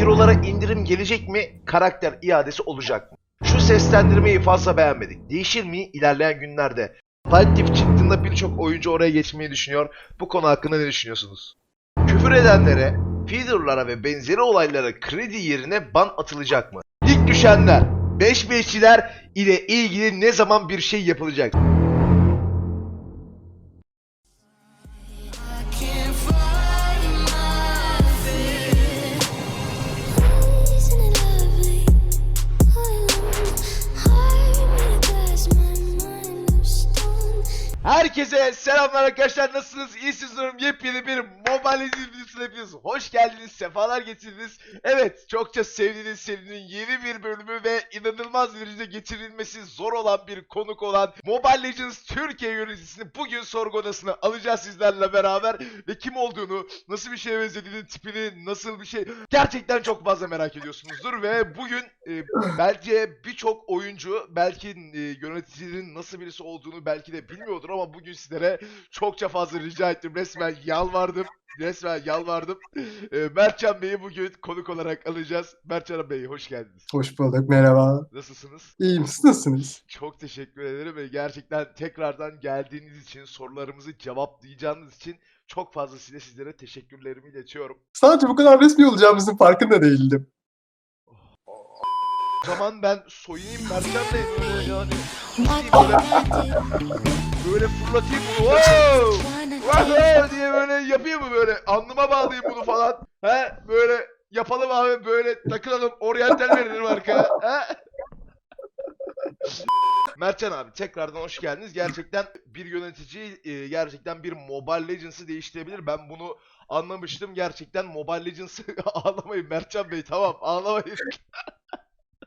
Hero'lara indirim gelecek mi? Karakter iadesi olacak mı? Şu seslendirmeyi fazla beğenmedik. Değişir mi ilerleyen günlerde? Fight çıktığında birçok oyuncu oraya geçmeyi düşünüyor. Bu konu hakkında ne düşünüyorsunuz? Küfür edenlere, feederlara ve benzeri olaylara kredi yerine ban atılacak mı? İlk düşenler, 5 beşçiler ile ilgili ne zaman bir şey yapılacak? Herkese selamlar arkadaşlar. Nasılsınız? İyisiniz umarım. Yepyeni bir Mobile videosuna hepiniz hoş geldiniz, sefalar getirdiniz. Evet, çokça sevdiğiniz serinin yeni bir bölümü ve inanılmaz derecede getirilmesi zor olan bir konuk olan Mobile Legends Türkiye yöneticisini bugün sorgu odasına alacağız sizlerle beraber. Ve kim olduğunu, nasıl bir şeye benzediğini, tipini, nasıl bir şey gerçekten çok fazla merak ediyorsunuzdur. Ve bugün e, bence birçok oyuncu belki e, yöneticinin nasıl birisi olduğunu belki de bilmiyordur ama bugün sizlere çokça fazla rica ettim. Resmen yalvardım. Resmen yalvardım. E, Mertcan Bey'i bugün konuk olarak alacağız. Mertcan Bey hoş geldiniz. Hoş bulduk, merhaba. Nasılsınız? İyiyim, siz nasılsınız? Çok teşekkür ederim ve gerçekten tekrardan geldiğiniz için, sorularımızı cevaplayacağınız için çok fazlasıyla sizlere teşekkürlerimi iletiyorum. Sadece bu kadar resmi olacağımızın farkında değildim. O zaman ben soyunayım Mertcan Bey yani. Böyle, fırlatayım bunu. Wow! Wow! diye böyle yapayım mı böyle? Alnıma bağlayayım bunu falan. He? Böyle yapalım abi böyle takılalım. Oryantal verelim arkaya. He? Mertcan abi tekrardan hoş geldiniz. Gerçekten bir yönetici e, gerçekten bir Mobile Legends'ı değiştirebilir. Ben bunu anlamıştım. Gerçekten Mobile Legends'ı ağlamayın Mertcan Bey tamam ağlamayın.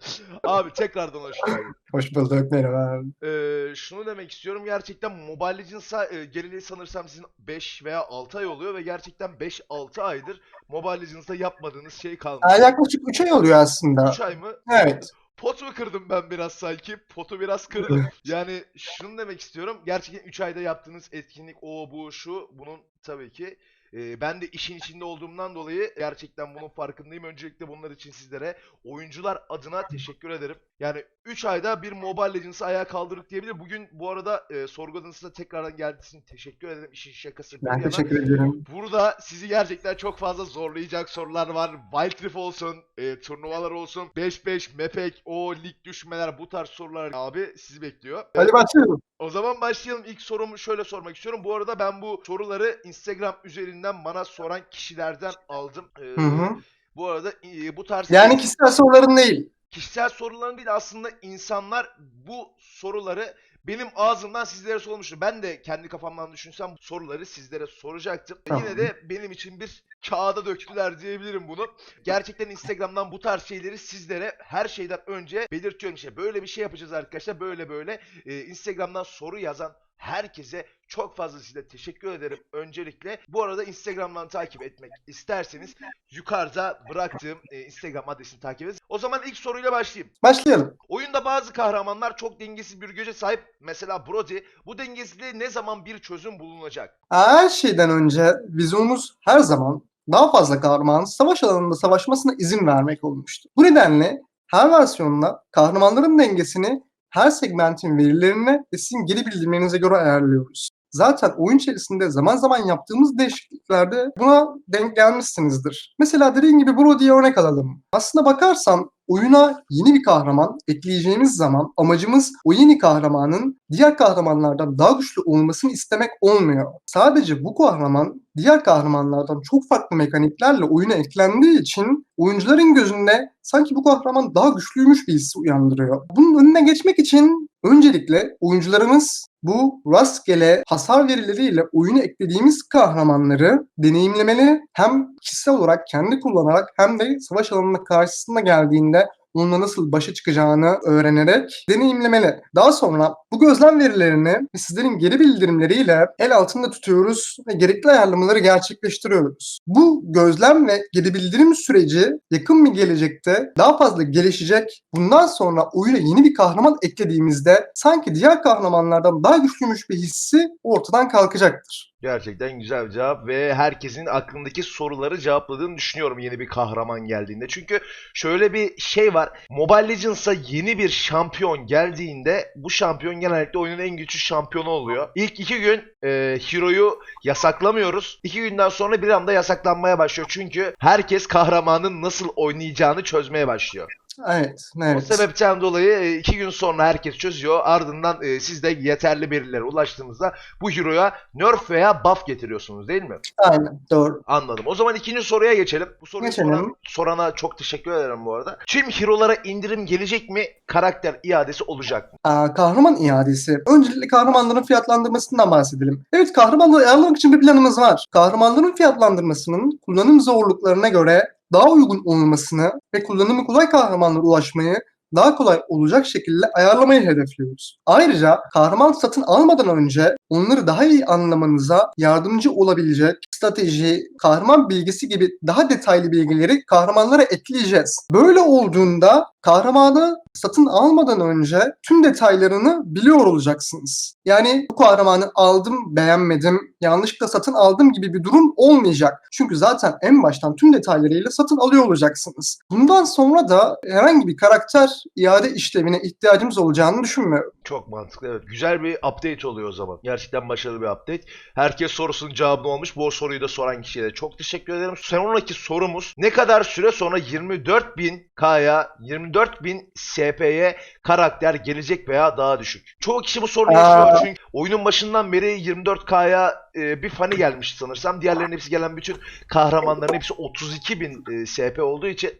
abi tekrardan hoş geldin. Hoş bulduk, merhaba. Ee, şunu demek istiyorum gerçekten Mobile Legends'a e, geleli sanırsam sizin 5 veya 6 ay oluyor ve gerçekten 5-6 aydır Mobile Legends'ta yapmadığınız şey kalmadı. Aa, yaklaşık 3 ay oluyor aslında. 3 ay mı? Evet. Pot mu kırdım ben biraz sanki? Potu biraz kırdım. Yani şunu demek istiyorum. Gerçekten 3 ayda yaptığınız etkinlik o bu şu bunun tabii ki e, ben de işin içinde olduğumdan dolayı gerçekten bunun farkındayım. Öncelikle bunlar için sizlere oyuncular adına teşekkür ederim. Yani 3 ayda bir Mobile Legends'ı ayağa kaldırdık diyebilir. Bugün bu arada e, sorgu adınızda tekrardan geldiğiniz için teşekkür ederim. İşin şakası Ben yana. teşekkür ederim. Burada sizi gerçekten çok fazla zorlayacak sorular var. Wild Rift olsun, e, turnuvalar olsun, 5-5, mepek, o lig düşmeler bu tarz sorular abi sizi bekliyor. Hadi başlayalım. O zaman başlayalım. İlk sorumu şöyle sormak istiyorum. Bu arada ben bu soruları Instagram üzerinden bana soran kişilerden aldım. Ee, Hı hı. Bu arada e, bu tarz Yani kişisel soruların değil. kişisel soruların değil aslında insanlar bu soruları benim ağzımdan sizlere sormuştu. Ben de kendi kafamdan düşünsem soruları sizlere soracaktım. Tamam. Yine de benim için bir kağıda döktüler diyebilirim bunu. Gerçekten Instagram'dan bu tarz şeyleri sizlere her şeyden önce belirtiyorum. İşte böyle bir şey yapacağız arkadaşlar. Böyle böyle Ee, Instagram'dan soru yazan herkese çok fazlasıyla teşekkür ederim öncelikle. Bu arada Instagram'dan takip etmek isterseniz yukarıda bıraktığım e, Instagram adresini takip edin. O zaman ilk soruyla başlayayım. Başlayalım. Oyunda bazı kahramanlar çok dengesiz bir güce sahip. Mesela Brody. Bu dengesizliğe ne zaman bir çözüm bulunacak? Her şeyden önce vizyonumuz her zaman daha fazla kahramanın savaş alanında savaşmasına izin vermek olmuştu. Bu nedenle her versiyonla kahramanların dengesini her segmentin verilerine ve sizin geri bildirimlerinize göre ayarlıyoruz. Zaten oyun içerisinde zaman zaman yaptığımız değişikliklerde buna denk gelmişsinizdir. Mesela dediğim gibi Brody'ye örnek alalım. Aslına bakarsan oyuna yeni bir kahraman ekleyeceğimiz zaman amacımız o yeni kahramanın diğer kahramanlardan daha güçlü olmasını istemek olmuyor. Sadece bu kahraman diğer kahramanlardan çok farklı mekaniklerle oyuna eklendiği için oyuncuların gözünde sanki bu kahraman daha güçlüymüş bir hissi uyandırıyor. Bunun önüne geçmek için öncelikle oyuncularımız bu rastgele hasar verileriyle oyuna eklediğimiz kahramanları deneyimlemeli hem kişisel olarak kendi kullanarak hem de savaş alanında karşısına geldiğinde onunla nasıl başa çıkacağını öğrenerek deneyimlemeli. Daha sonra bu gözlem verilerini ve sizlerin geri bildirimleriyle el altında tutuyoruz ve gerekli ayarlamaları gerçekleştiriyoruz. Bu gözlem ve geri bildirim süreci yakın bir gelecekte daha fazla gelişecek. Bundan sonra oyuna yeni bir kahraman eklediğimizde sanki diğer kahramanlardan daha güçlüymüş bir hissi ortadan kalkacaktır. Gerçekten güzel bir cevap ve herkesin aklındaki soruları cevapladığını düşünüyorum yeni bir kahraman geldiğinde. Çünkü şöyle bir şey var. Mobile Legends'a yeni bir şampiyon geldiğinde bu şampiyon genellikle oyunun en güçlü şampiyonu oluyor. İlk iki gün e, Hero'yu yasaklamıyoruz. İki günden sonra bir anda yasaklanmaya başlıyor. Çünkü herkes kahramanın nasıl oynayacağını çözmeye başlıyor. Evet, O evet. sebepten dolayı e, iki gün sonra herkes çözüyor. Ardından e, siz de yeterli verilere ulaştığınızda bu hero'ya nerf veya buff getiriyorsunuz değil mi? Aynen, doğru. Anladım. O zaman ikinci soruya geçelim. Bu soruyu Geçelim. soran- sorana çok teşekkür ederim bu arada. Tüm hero'lara indirim gelecek mi? Karakter iadesi olacak mı? Aa, kahraman iadesi. Öncelikle kahramanların fiyatlandırmasından bahsedelim. Evet, kahramanları ayarlamak için bir planımız var. Kahramanların fiyatlandırmasının kullanım zorluklarına göre daha uygun olmasını ve kullanımı kolay kahramanlara ulaşmayı daha kolay olacak şekilde ayarlamayı hedefliyoruz. Ayrıca kahraman satın almadan önce onları daha iyi anlamanıza yardımcı olabilecek strateji, kahraman bilgisi gibi daha detaylı bilgileri kahramanlara ekleyeceğiz. Böyle olduğunda kahramanı satın almadan önce tüm detaylarını biliyor olacaksınız. Yani bu kahramanı aldım, beğenmedim, yanlışlıkla satın aldım gibi bir durum olmayacak. Çünkü zaten en baştan tüm detaylarıyla satın alıyor olacaksınız. Bundan sonra da herhangi bir karakter iade işlemine ihtiyacımız olacağını düşünmüyorum. Çok mantıklı evet. Güzel bir update oluyor o zaman. Gerçekten başarılı bir update. Herkes sorusunun cevabını almış. Bu soruyu da soran kişiye de çok teşekkür ederim. Sonraki sorumuz ne kadar süre sonra 24.000K'ya 24.000 SP'ye karakter gelecek veya daha düşük? Çoğu kişi bu soruyu yaşıyor çünkü oyunun başından beri 24K'ya e, bir fani gelmiş sanırsam. Diğerlerinin hepsi gelen bütün kahramanların hepsi 32.000 e, SP olduğu için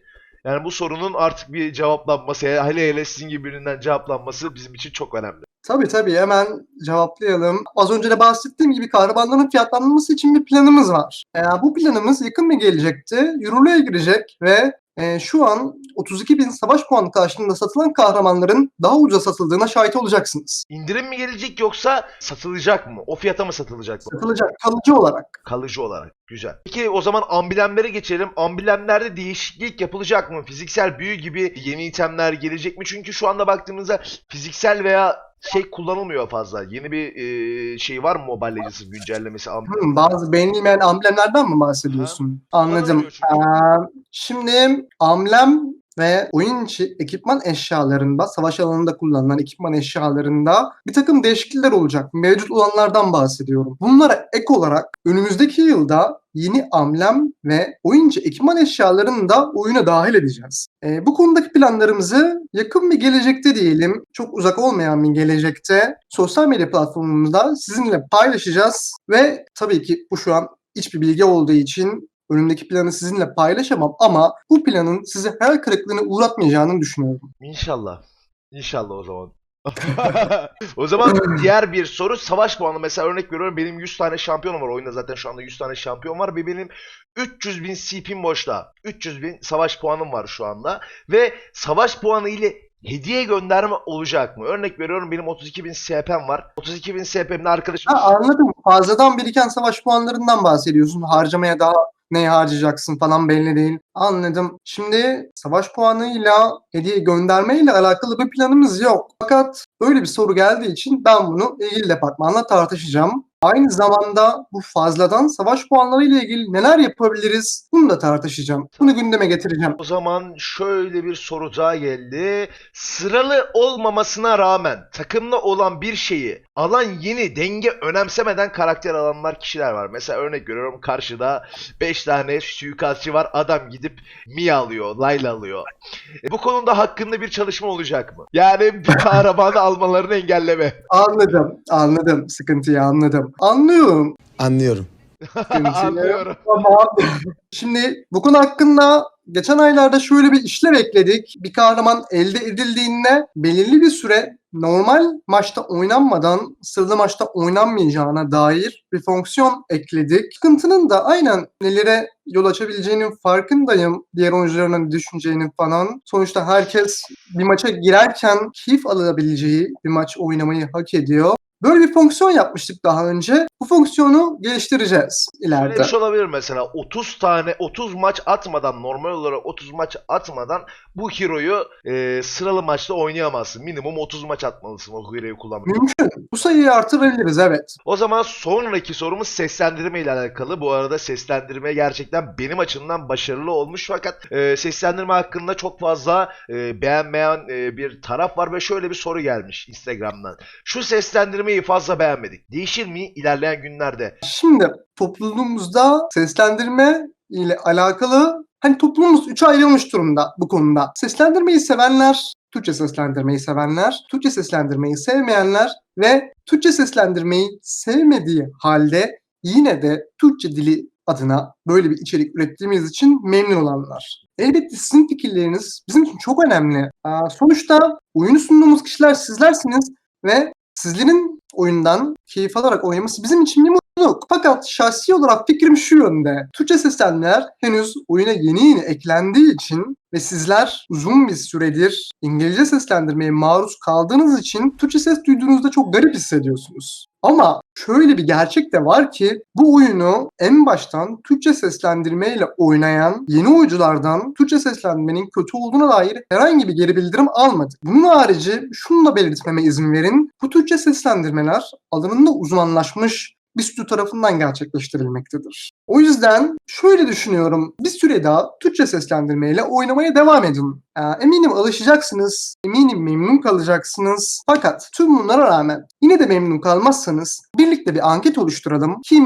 yani bu sorunun artık bir cevaplanması, hele hele sizin gibi birinden cevaplanması bizim için çok önemli. Tabii tabii hemen cevaplayalım. Az önce de bahsettiğim gibi kahramanların fiyatlanması için bir planımız var. Ee, bu planımız yakın bir gelecekte yürürlüğe girecek ve e, şu an 32 bin savaş puanı karşılığında satılan kahramanların daha ucuza satıldığına şahit olacaksınız. İndirim mi gelecek yoksa satılacak mı? O fiyata mı satılacak mı? Satılacak kalıcı olarak. Kalıcı olarak. Güzel. Peki o zaman amblemlere geçelim. Amblemlerde değişiklik yapılacak mı? Fiziksel büyü gibi yeni itemler gelecek mi? Çünkü şu anda baktığımızda fiziksel veya şey kullanılmıyor fazla. Yeni bir e, şey var mı Mobile Legends'ın güncellemesi amblem? Hmm, bazı beğenilmeyen amblemlerden mi bahsediyorsun? Anladım. Kullanılmıyor çünkü. Ee, şimdi amblem ve oyun içi ekipman eşyalarında, savaş alanında kullanılan ekipman eşyalarında bir takım değişiklikler olacak. Mevcut olanlardan bahsediyorum. Bunlara ek olarak önümüzdeki yılda yeni amblem ve oyun içi ekipman eşyalarını da oyuna dahil edeceğiz. Ee, bu konudaki planlarımızı yakın bir gelecekte diyelim, çok uzak olmayan bir gelecekte sosyal medya platformumuzda sizinle paylaşacağız ve tabii ki bu şu an hiçbir bilgi olduğu için önümdeki planı sizinle paylaşamam ama bu planın sizi hayal kırıklığına uğratmayacağını düşünüyorum. İnşallah. İnşallah o zaman. o zaman diğer bir soru savaş puanı. Mesela örnek veriyorum benim 100 tane şampiyonum var. Oyunda zaten şu anda 100 tane şampiyon var ve benim 300 bin CP'm boşta. 300 bin savaş puanım var şu anda. Ve savaş puanı ile hediye gönderme olacak mı? Örnek veriyorum benim 32 bin SP'm var. 32 bin SP'mle arkadaşım Ha, anladım. Fazladan biriken savaş puanlarından bahsediyorsun. Harcamaya daha neyi harcayacaksın falan belli değil. Anladım. Şimdi savaş puanıyla hediye göndermeyle alakalı bir planımız yok. Fakat öyle bir soru geldiği için ben bunu ilgili departmanla tartışacağım. Aynı zamanda bu fazladan savaş puanları ile ilgili neler yapabiliriz bunu da tartışacağım. Bunu gündeme getireceğim. O zaman şöyle bir soru daha geldi. Sıralı olmamasına rağmen takımda olan bir şeyi alan yeni denge önemsemeden karakter alanlar kişiler var. Mesela örnek veriyorum karşıda 5 tane suikastçı var. Adam gidip Mia alıyor, Layla alıyor. E, bu konuda hakkında bir çalışma olacak mı? Yani bir kahramanı almalarını engelleme. Anladım, anladım. Sıkıntıyı anladım. Anlıyorum. Anlıyorum. Anlıyorum. Tamam. Şimdi bu konu hakkında geçen aylarda şöyle bir işlem ekledik. Bir kahraman elde edildiğinde belirli bir süre normal maçta oynanmadan sıralı maçta oynanmayacağına dair bir fonksiyon ekledik. Sıkıntının da aynen nelere yol açabileceğinin farkındayım. Diğer oyuncuların düşüneceğinin falan. Sonuçta herkes bir maça girerken keyif alabileceği bir maç oynamayı hak ediyor. Böyle bir fonksiyon yapmıştık daha önce. Bu fonksiyonu geliştireceğiz ileride. bir şey olabilir mesela 30 tane 30 maç atmadan normal olarak 30 maç atmadan bu hero'yu e, sıralı maçta oynayamazsın. Minimum 30 maç atmalısın o hero'yu kullanmak. Mümkün. Bu sayıyı artırabiliriz evet. O zaman sonraki sorumuz seslendirme ile alakalı. Bu arada seslendirme gerçekten benim açımdan başarılı olmuş fakat e, seslendirme hakkında çok fazla e, beğenmeyen e, bir taraf var ve şöyle bir soru gelmiş Instagram'dan. Şu seslendirmeyi fazla beğenmedik. Değişir mi ilerleyen günlerde? Şimdi toplumumuzda seslendirme ile alakalı hani toplumumuz üçe ayrılmış durumda bu konuda. Seslendirmeyi sevenler, Türkçe seslendirmeyi sevenler, Türkçe seslendirmeyi sevmeyenler ve Türkçe seslendirmeyi sevmediği halde yine de Türkçe dili adına böyle bir içerik ürettiğimiz için memnun olanlar. Elbette sizin fikirleriniz bizim için çok önemli. Sonuçta oyunu sunduğumuz kişiler sizlersiniz ve sizlerin oyundan keyif alarak oynaması bizim için bir mutluluk. Fakat şahsi olarak fikrim şu yönde. Türkçe seslenmeler henüz oyuna yeni yeni eklendiği için ve sizler uzun bir süredir İngilizce seslendirmeye maruz kaldığınız için Türkçe ses duyduğunuzda çok garip hissediyorsunuz. Ama şöyle bir gerçek de var ki bu oyunu en baştan Türkçe seslendirmeyle oynayan yeni oyunculardan Türkçe seslendirmenin kötü olduğuna dair herhangi bir geri bildirim almadık. Bunun harici şunu da belirtmeme izin verin. Bu Türkçe seslendirmeler alanında uzmanlaşmış bir stüdyo tarafından gerçekleştirilmektedir. O yüzden şöyle düşünüyorum. Bir süre daha Türkçe seslendirmeyle oynamaya devam edin. Ee, Eminim alışacaksınız. Eminim memnun kalacaksınız. Fakat tüm bunlara rağmen yine de memnun kalmazsanız birlikte bir anket oluşturalım. Kim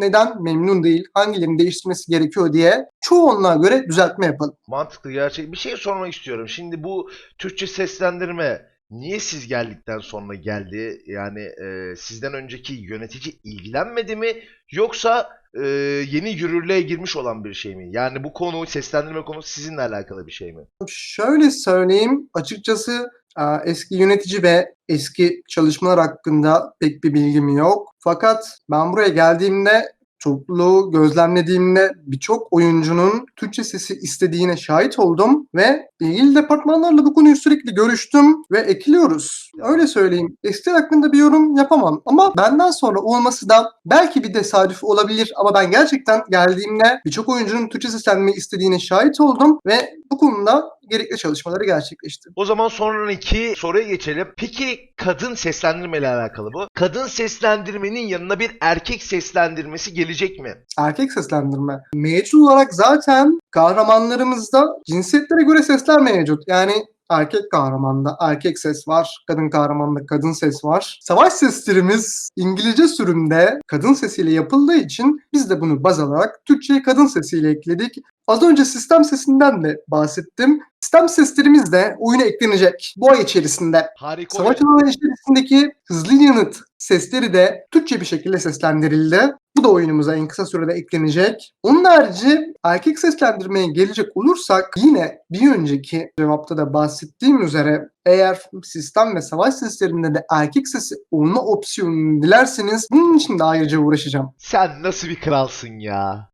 neden memnun değil, hangilerini değiştirmesi gerekiyor diye çoğunluğa göre düzeltme yapalım. Mantıklı gerçek. Bir şey sormak istiyorum. Şimdi bu Türkçe seslendirme niye siz geldikten sonra geldi? Yani e, sizden önceki yönetici ilgilenmedi mi? Yoksa e, yeni yürürlüğe girmiş olan bir şey mi? Yani bu konu, seslendirme konusu sizinle alakalı bir şey mi? Şöyle söyleyeyim, açıkçası e, eski yönetici ve eski çalışmalar hakkında pek bir bilgim yok. Fakat ben buraya geldiğimde topluluğu gözlemlediğimde birçok oyuncunun Türkçe sesi istediğine şahit oldum ve ilgili departmanlarla bu konuyu sürekli görüştüm ve ekliyoruz. Öyle söyleyeyim. Eskiler hakkında bir yorum yapamam ama benden sonra olması da belki bir tesadüf olabilir ama ben gerçekten geldiğimde birçok oyuncunun Türkçe seslenmeyi istediğine şahit oldum ve bu konuda gerekli çalışmaları gerçekleştirdim. O zaman sonraki soruya geçelim. Peki kadın seslendirme ile alakalı bu. Kadın seslendirmenin yanına bir erkek seslendirmesi gelecek mi? erkek seslendirme. Mevcut olarak zaten kahramanlarımızda cinsiyetlere göre sesler mevcut. Yani erkek kahramanda erkek ses var, kadın kahramanda kadın ses var. Savaş seslerimiz İngilizce sürümde kadın sesiyle yapıldığı için biz de bunu baz alarak Türkçe'ye kadın sesiyle ekledik. Az önce sistem sesinden de bahsettim. Sistem seslerimiz de oyuna eklenecek bu ay içerisinde. Harika. Savaş alanı içerisindeki hızlı yanıt sesleri de Türkçe bir şekilde seslendirildi. Bu da oyunumuza en kısa sürede eklenecek. Onun harici erkek seslendirmeye gelecek olursak yine bir önceki cevapta da bahsettiğim üzere eğer sistem ve savaş seslerinde de erkek sesi olma opsiyonunu dilerseniz bunun için de ayrıca uğraşacağım. Sen nasıl bir kralsın ya?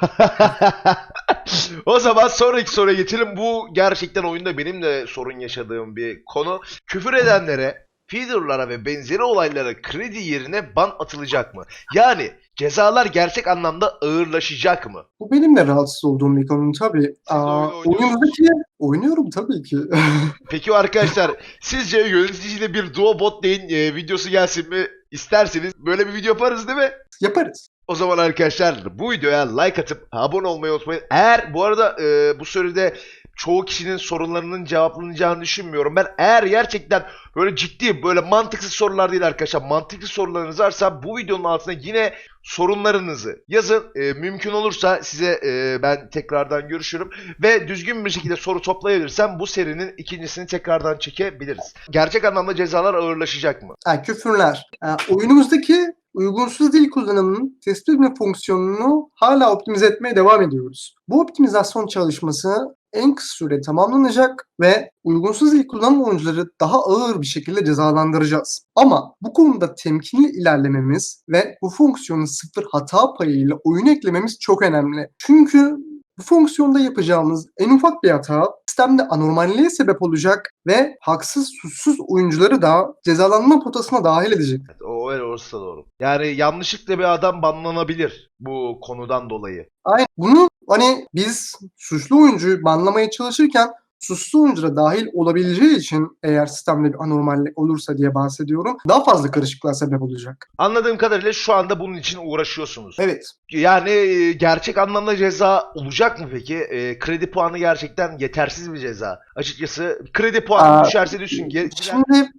o zaman sonraki soruya geçelim. Bu gerçekten oyunda benim de sorun yaşadığım bir konu. Küfür edenlere, feederlara ve benzeri olaylara kredi yerine ban atılacak mı? Yani cezalar gerçek anlamda ağırlaşacak mı? Bu benim de rahatsız olduğum bir konu tabii. Aa, oyun oynuyor oyunumuzdaki oynuyorum tabii ki. Peki arkadaşlar sizce yöneticiyle bir duo bot lane e, videosu gelsin mi isterseniz böyle bir video yaparız değil mi? Yaparız. O zaman arkadaşlar bu videoya like atıp abone olmayı unutmayın. Eğer bu arada e, bu soruda çoğu kişinin sorunlarının cevaplanacağını düşünmüyorum. Ben eğer gerçekten böyle ciddi böyle mantıksız sorular değil arkadaşlar mantıklı sorularınız varsa bu videonun altına yine sorunlarınızı yazın. E, mümkün olursa size e, ben tekrardan görüşürüm. Ve düzgün bir şekilde soru toplayabilirsem bu serinin ikincisini tekrardan çekebiliriz. Gerçek anlamda cezalar ağırlaşacak mı? Ha, küfürler. Ha, oyunumuzdaki uygunsuz dil kullanımının tespit etme fonksiyonunu hala optimize etmeye devam ediyoruz. Bu optimizasyon çalışması en kısa sürede tamamlanacak ve uygunsuz dil kullanan oyuncuları daha ağır bir şekilde cezalandıracağız. Ama bu konuda temkinli ilerlememiz ve bu fonksiyonu sıfır hata payıyla oyuna eklememiz çok önemli. Çünkü bu fonksiyonda yapacağımız en ufak bir hata sistemde anormalliğe sebep olacak ve haksız suçsuz oyuncuları da cezalanma potasına dahil edecek. Evet, o öyle da doğru. Yani yanlışlıkla bir adam banlanabilir bu konudan dolayı. Aynen. Bunu hani biz suçlu oyuncuyu banlamaya çalışırken suçlu oyuncu da dahil olabileceği için eğer sistemde bir anormallik olursa diye bahsediyorum. Daha fazla karışıklığa sebep olacak. Anladığım kadarıyla şu anda bunun için uğraşıyorsunuz. Evet. Yani e, gerçek anlamda ceza olacak mı peki? E, kredi puanı gerçekten yetersiz bir ceza. Açıkçası kredi puanı Aa, düşerse düşsün. Ge- Şimdi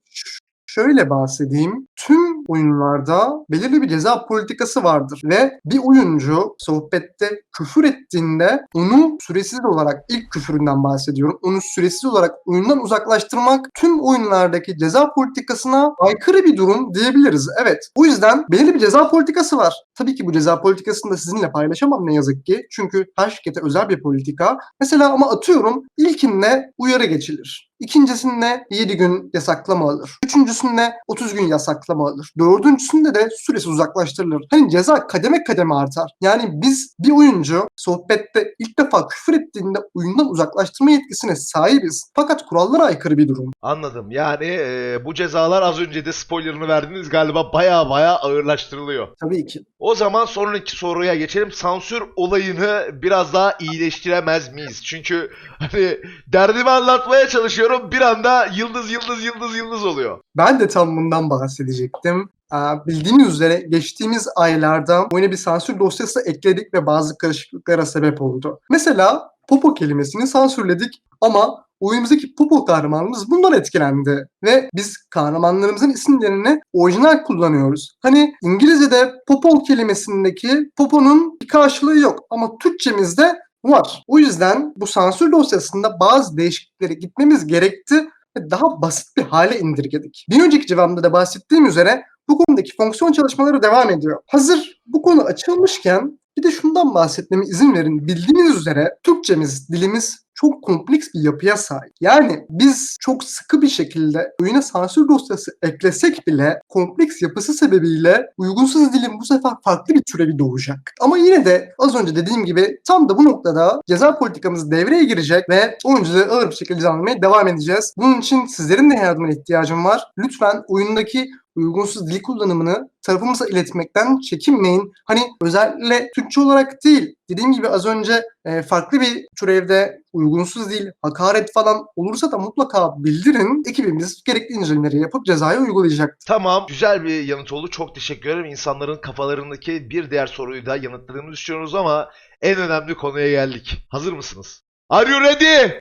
şöyle bahsedeyim. Tüm oyunlarda belirli bir ceza politikası vardır ve bir oyuncu sohbette küfür ettiğinde onu süresiz olarak ilk küfüründen bahsediyorum. Onu süresiz olarak oyundan uzaklaştırmak tüm oyunlardaki ceza politikasına aykırı bir durum diyebiliriz. Evet. O yüzden belirli bir ceza politikası var. Tabii ki bu ceza politikasını da sizinle paylaşamam ne yazık ki. Çünkü her şirkete özel bir politika. Mesela ama atıyorum ilkinde uyarı geçilir. İkincisinde 7 gün yasaklama alır. Üçüncüsünde 30 gün yasaklama alır. Dördüncüsünde de süresi uzaklaştırılır. Hani ceza kademe kademe artar. Yani biz bir oyuncu sohbette ilk defa küfür ettiğinde oyundan uzaklaştırma yetkisine sahibiz. Fakat kurallara aykırı bir durum. Anladım. Yani e, bu cezalar az önce de spoilerını verdiniz galiba baya baya ağırlaştırılıyor. Tabii ki. O zaman sonraki soruya geçelim. Sansür olayını biraz daha iyileştiremez miyiz? Çünkü hani derdimi anlatmaya çalışıyorum bir anda yıldız yıldız yıldız yıldız oluyor. Ben de tam bundan bahsedecektim. Ee, Bildiğiniz üzere geçtiğimiz aylarda oyuna bir sansür dosyası ekledik ve bazı karışıklıklara sebep oldu. Mesela popo kelimesini sansürledik ama oyunumuzdaki popo kahramanımız bundan etkilendi. Ve biz kahramanlarımızın isimlerini orijinal kullanıyoruz. Hani İngilizce'de popo kelimesindeki popo'nun bir karşılığı yok ama Türkçemizde var. O yüzden bu sansür dosyasında bazı değişikliklere gitmemiz gerekti ve daha basit bir hale indirgedik. Bir önceki cevabımda da bahsettiğim üzere bu konudaki fonksiyon çalışmaları devam ediyor. Hazır bu konu açılmışken bir de şundan bahsetmeme izin verin. Bildiğiniz üzere Türkçemiz, dilimiz çok kompleks bir yapıya sahip. Yani biz çok sıkı bir şekilde oyuna sansür dosyası eklesek bile kompleks yapısı sebebiyle uygunsuz dilin bu sefer farklı bir türevi doğacak. Ama yine de az önce dediğim gibi tam da bu noktada ceza politikamız devreye girecek ve oyuncuları ağır bir şekilde cezalandırmaya devam edeceğiz. Bunun için sizlerin de yardımına ihtiyacım var. Lütfen oyundaki uygunsuz dil kullanımını tarafımıza iletmekten çekinmeyin. Hani özellikle Türkçe olarak değil, dediğim gibi az önce e, farklı bir türevde uygunsuz dil, hakaret falan olursa da mutlaka bildirin. Ekibimiz gerekli incelemeleri yapıp cezayı uygulayacak. Tamam. Güzel bir yanıt oldu. Çok teşekkür ederim. İnsanların kafalarındaki bir diğer soruyu da yanıtladığımızı düşünüyoruz ama en önemli konuya geldik. Hazır mısınız? Are you ready?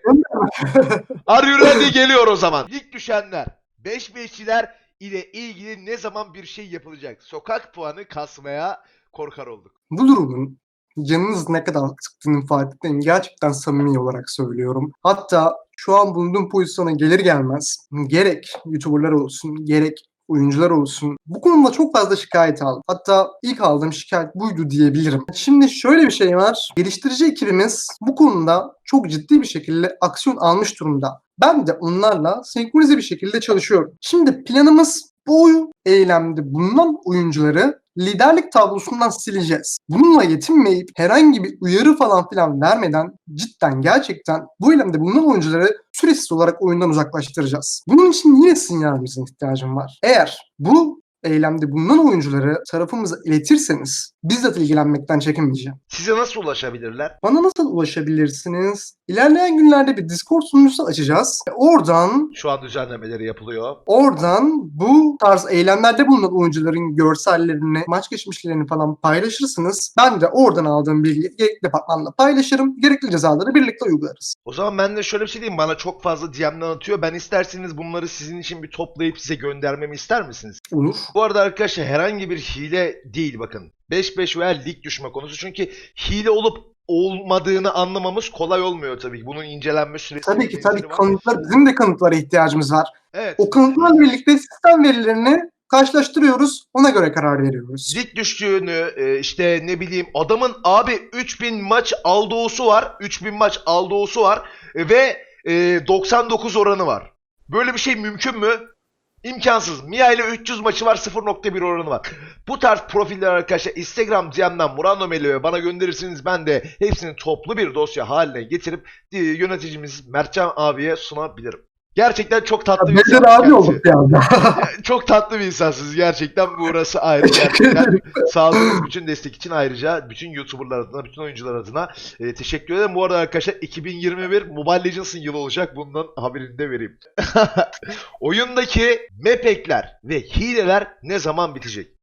Are you ready? Geliyor o zaman. İlk düşenler. 5 beşçiler ile ilgili ne zaman bir şey yapılacak? Sokak puanı kasmaya korkar olduk. Bu durumun canınız ne kadar sıktığının farkındayım. Gerçekten samimi olarak söylüyorum. Hatta şu an bulunduğum pozisyona gelir gelmez gerek YouTuber'lar olsun gerek oyuncular olsun. Bu konuda çok fazla şikayet aldım. Hatta ilk aldığım şikayet buydu diyebilirim. Şimdi şöyle bir şey var. Geliştirici ekibimiz bu konuda çok ciddi bir şekilde aksiyon almış durumda. Ben de onlarla senkronize bir şekilde çalışıyorum. Şimdi planımız bu eylemde bulunan oyuncuları liderlik tablosundan sileceğiz. Bununla yetinmeyip herhangi bir uyarı falan filan vermeden cidden gerçekten bu eylemde bulunan oyuncuları süresiz olarak oyundan uzaklaştıracağız. Bunun için yine yardımınıza ihtiyacım var. Eğer bu eylemde bulunan oyuncuları tarafımıza iletirseniz bizzat ilgilenmekten çekinmeyeceğim. Size nasıl ulaşabilirler? Bana nasıl ulaşabilirsiniz? İlerleyen günlerde bir Discord sunucusu açacağız. Ve Oradan Şu an düzenlemeleri yapılıyor. Oradan bu tarz eylemlerde bulunan oyuncuların görsellerini, maç geçmişlerini falan paylaşırsınız. Ben de oradan aldığım bilgiyi gerekli departmanla paylaşırım. Gerekli cezaları birlikte uygularız. O zaman ben de şöyle bir şey diyeyim. Bana çok fazla DM'den atıyor. Ben isterseniz bunları sizin için bir toplayıp size göndermemi ister misiniz? Olur. Bu arada arkadaşlar herhangi bir hile değil bakın. 5-5 veya lig düşme konusu. Çünkü hile olup olmadığını anlamamız kolay olmuyor tabii ki. Bunun incelenme süresi. Tabii ki tabii var. kanıtlar, bizim de kanıtlara ihtiyacımız var. Evet. O kanıtlarla birlikte sistem verilerini karşılaştırıyoruz. Ona göre karar veriyoruz. Lig düştüğünü e, işte ne bileyim adamın abi 3000 maç aldoğusu var. 3000 maç aldoğusu var e, ve e, 99 oranı var. Böyle bir şey mümkün mü? İmkansız. Mia ile 300 maçı var 0.1 oranı var. Bu tarz profiller arkadaşlar Instagram DM'den Murano Melio'ya bana gönderirsiniz. Ben de hepsini toplu bir dosya haline getirip e, yöneticimiz Mertcan abiye sunabilirim. Gerçekten çok tatlı bir Beyler insansınız abi olduk bir anda. Çok tatlı bir insansınız gerçekten. Burası ayrı gerçekten. ederim. Sağladığınız bütün destek için ayrıca bütün YouTuber'lar adına, bütün oyuncular adına e, teşekkür ederim. Bu arada arkadaşlar 2021 Mobile Legends'ın yılı olacak. Bundan haberini de vereyim. Oyundaki map hack'ler ve hileler ne zaman bitecek?